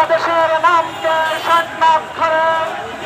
বাংলাদেশের নামকে লিখিয়েছেন আমাদের